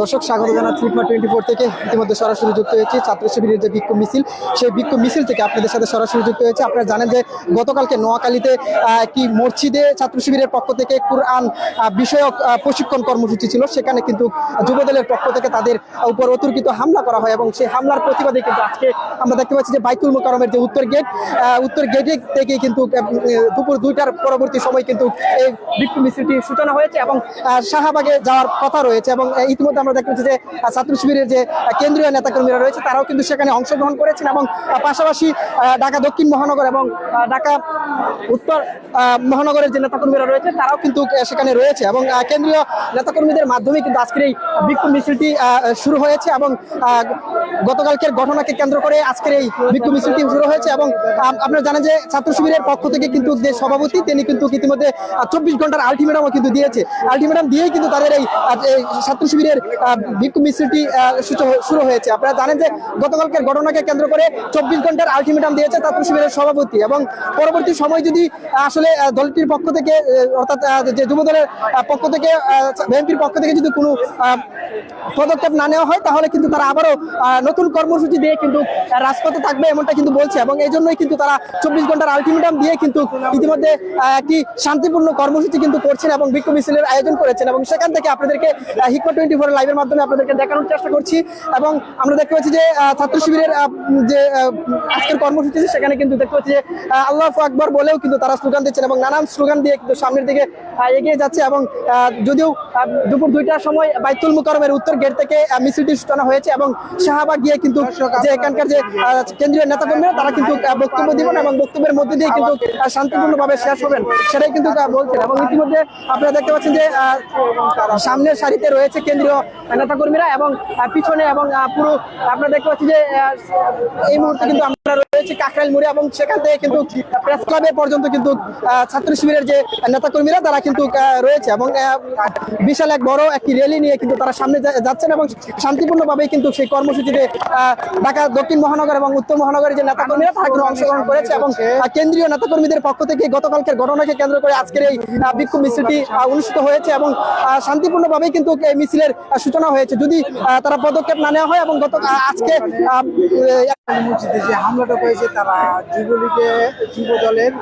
দর্শক, স্বাগত জানাচ্ছি ইটমা টোয়েন্টি ফোর থেকে। ইতিমধ্যে সরাসরি যুক্ত হয়েছি ছাত্র শিবিরের যে বিক্ষোভ মিছিল, সেই বিক্ষোভ মিছিল থেকে আপনাদের সাথে সরাসরি যুক্ত হয়েছে। আপনারা জানেন যে গতকালকে নোয়াখালীতে একটি মসজিদে ছাত্র শিবিরের পক্ষ থেকে কোরআন বিষয়ক প্রশিক্ষণ কর্মসূচি ছিল। সেখানে কিন্তু যুবদলের পক্ষ থেকে তাদের উপর অতর্কিত হামলা করা হয় এবং সেই হামলার প্রতিবাদে কিন্তু আজকে আমরা দেখতে পাচ্ছি যে বাইতুল মোকারমের যে উত্তর গেট উত্তর গেটে থেকে কিন্তু দুপুর দুইটার পরবর্তী সময় কিন্তু এই বিক্ষোভ মিছিলটি সূচনা হয়েছে এবং শাহবাগে যাওয়ার কথা রয়েছে এবং ইতিমধ্যে আমরা দেখতে যে ছাত্র শিবিরের যে কেন্দ্রীয় নেতাকর্মীরা রয়েছে, তারাও কিন্তু সেখানে অংশগ্রহণ করেছেন এবং পাশাপাশি ঢাকা দক্ষিণ মহানগর এবং ঢাকা উত্তর মহানগরের যে নেতাকর্মীরা রয়েছে, তারাও কিন্তু সেখানে রয়েছে এবং কেন্দ্রীয় নেতাকর্মীদের মাধ্যমে কিন্তু আজকের এই বিক্ষোভ মিছিলটি শুরু হয়েছে এবং গতকালকের ঘটনাকে কেন্দ্র করে আজকের এই বিক্ষোভ মিছিলটি শুরু হয়েছে এবং আপনারা জানেন যে, ছাত্র শিবিরের পক্ষ থেকে কিন্তু যে সভাপতি, তিনি কিন্তু ইতিমধ্যে চব্বিশ ঘণ্টার আলটিমেটামও কিন্তু দিয়েছে। আলটিমেটাম দিয়েই কিন্তু তাদের এই ছাত্র শিবিরের বিক্ষোভ মিছিলটি শুরু হয়েছে। আপনারা জানেন যে গতকালকের ঘটনাকে কেন্দ্র করে চব্বিশ ঘণ্টার আলটিমেটাম দিয়েছে ছাত্র শিবিরের সভাপতি এবং পরবর্তী সময় যদি আসলে দলটির পক্ষ থেকে অর্থাৎ যে যুব দলের পক্ষ থেকে বিএনপির পক্ষ থেকে যদি কোনো পদক্ষেপ না নেওয়া হয়, তাহলে কিন্তু তারা আবারও নতুন কর্মসূচি দিয়ে কিন্তু রাজপথে থাকবে এমনটা কিন্তু বলছে এবং এই জন্যই কিন্তু তারা চব্বিশ ঘণ্টার আলটিমেটাম দিয়ে কিন্তু ইতিমধ্যে একটি শান্তিপূর্ণ কর্মসূচি কিন্তু করছেন এবং বিক্ষোভ মিছিলের আয়োজন করেছেন এবং সেখান থেকে আপনাদেরকে হিকমা টোয়েন্টি ফোর লাইভের মাধ্যমে আপনাদেরকে দেখানোর চেষ্টা করছি এবং আমরা দেখতে পাচ্ছি যে ছাত্র শিবিরের যে আজকের কর্মসূচি, সেখানে কিন্তু দেখতে পাচ্ছি যে আল্লাহ আকবর বলেও কিন্তু তারা স্লোগান দিচ্ছেন এবং নানান স্লোগান দিয়ে কিন্তু সামনের দিকে এগিয়ে যাচ্ছে এবং যদিও দুপুর দুইটার সময় বাইতুল মুকারমের উত্তর গেট থেকে মিছিলটি সূচনা হয়েছে এবং শাহবাগ গিয়ে কিন্তু যে এখানকার যে কেন্দ্রীয় নেতাকর্মীরা তারা কিন্তু বক্তব্য দিবেন এবং বক্তব্যের মধ্যে দিয়ে কিন্তু শান্তিপূর্ণভাবে শেষ হবেন। সেটাই কিন্তু বলছেন। এবং ইতিমধ্যে আপনারা দেখতে পাচ্ছেন যে সামনের সারিতে রয়েছে কেন্দ্রীয় নেতাকর্মীরা এবং পিছনে এবং পুরো আপনারা দেখতে পাচ্ছি যে এই মুহূর্তে কিন্তু কাকরাইল মোড়ে এবং কিন্তু ছাত্র শিবিরের যে নেতাকর্মীরা তারা কিন্তু রয়েছে এবং বিশাল এক বড় একটি র্যালি নিয়ে কিন্তু তারা সামনে এবং কিন্তু সেই কর্মসূচিতে ঢাকা, দক্ষিণ মহানগর এবং উত্তর মহানগরের যে নেতাকর্মীরা তারা কিন্তু অংশগ্রহণ করেছে এবং কেন্দ্রীয় নেতাকর্মীদের পক্ষ থেকে গতকালকের ঘটনাকে কেন্দ্র করে আজকের এই বিক্ষোভ মিছিলটি অনুষ্ঠিত হয়েছে এবং শান্তিপূর্ণভাবেই কিন্তু এই মিছিলের সূচনা হয়েছে। যদি তারা পদক্ষেপ না নেওয়া হয় এবং গত আজকে হামলাটা হয়েছে তারা যুবলীগে যুব দলের